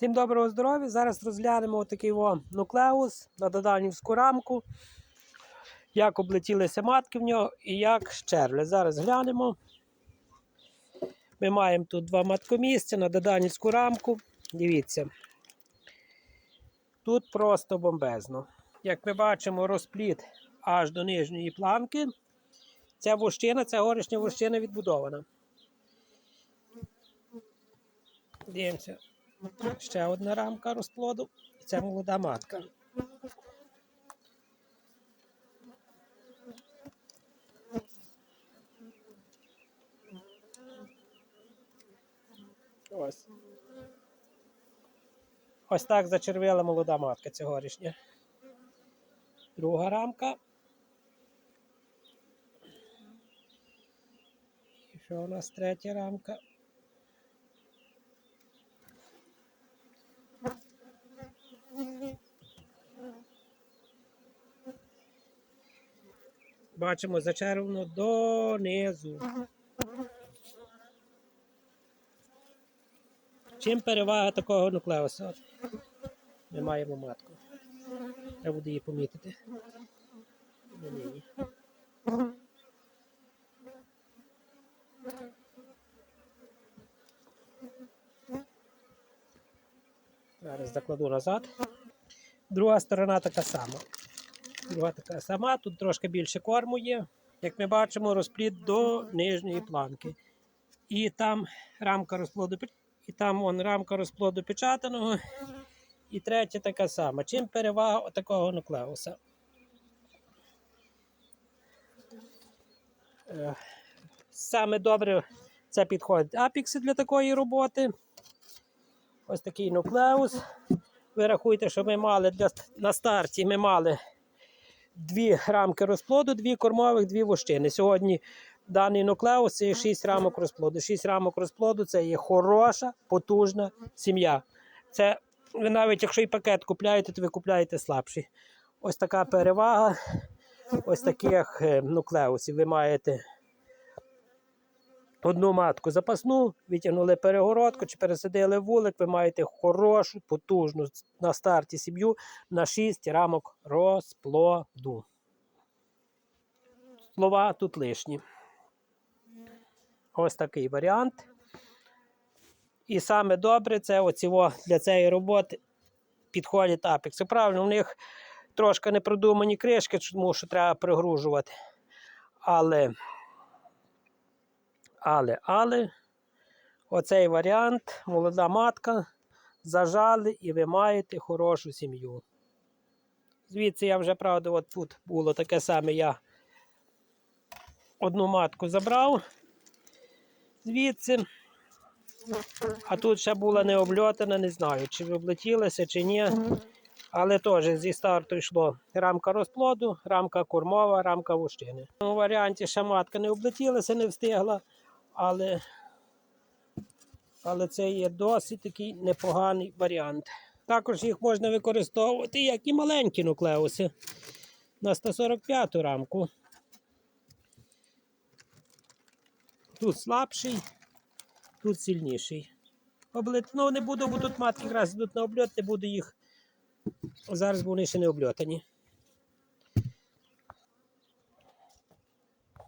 Всім доброго здоров'я! Зараз розглянемо отакий о нуклеус на доданівську рамку. Як облетілися матки в нього і як щерли. Зараз глянемо. Ми маємо тут два маткомісця на доданівську рамку. Дивіться. Тут просто бомбезно. Як ми бачимо, розпліт аж до нижньої планки. Ця вощина, ця горішня вощина відбудована. Дивимося. Ще одна рамка розплоду. І це молода матка. Ось. Ось так зачервила молода матка цьогорічня. Друга рамка. І що у нас третя рамка? Бачимо зачервлено донизу. Чим перевага такого нуклеуса? Ми маємо матку. Треба буде її помітити. Зараз закладу назад. Друга сторона така сама. Друга така сама, тут трошки більше корму є. Як ми бачимо, розплід до нижньої планки. І там рамка розплоду і там вон, рамка розплоду печатаного. І третя така сама. Чим перевага такого нуклеуса? Е, Саме добре це підходить апікси для такої роботи. Ось такий нуклеус. Ви рахуйте, що ми мали для, на старті ми мали дві рамки розплоду, дві кормових, дві вощини. Сьогодні даний нуклеус це є 6 рамок розплоду. 6 рамок розплоду це є хороша, потужна сім'я. Це ви навіть якщо і пакет купляєте, то ви купляєте слабший. Ось така перевага ось таких е, нуклеусів. Ви маєте одну матку запасну, витягнули перегородку чи пересадили вулик, ви маєте хорошу, потужну на старті сім'ю на 6 рамок розплоду. Слова тут лишні. Ось такий варіант. І саме добре це оці о, для цієї роботи підходять апекси. Правильно, у них трошки не продумані кришки, тому що треба пригружувати. Але, але, але, оцей варіант, молода матка, зажали і ви маєте хорошу сім'ю. Звідси я вже, правда, от тут було таке саме, я одну матку забрав звідси. А тут ще була не обльотана, не знаю, чи облетілася, чи ні. Але теж зі старту йшло рамка розплоду, рамка кормова, рамка вущини. У варіанті ще матка не облетілася, не встигла, але, але це є досить такий непоганий варіант. Також їх можна використовувати як і маленькі нуклеуси на 145 рамку. Тут слабший, тут сильніший. Облет... Ну, не буду, бо тут матки якраз йдуть на обльот, не буду їх. Зараз вони ще не обльотані.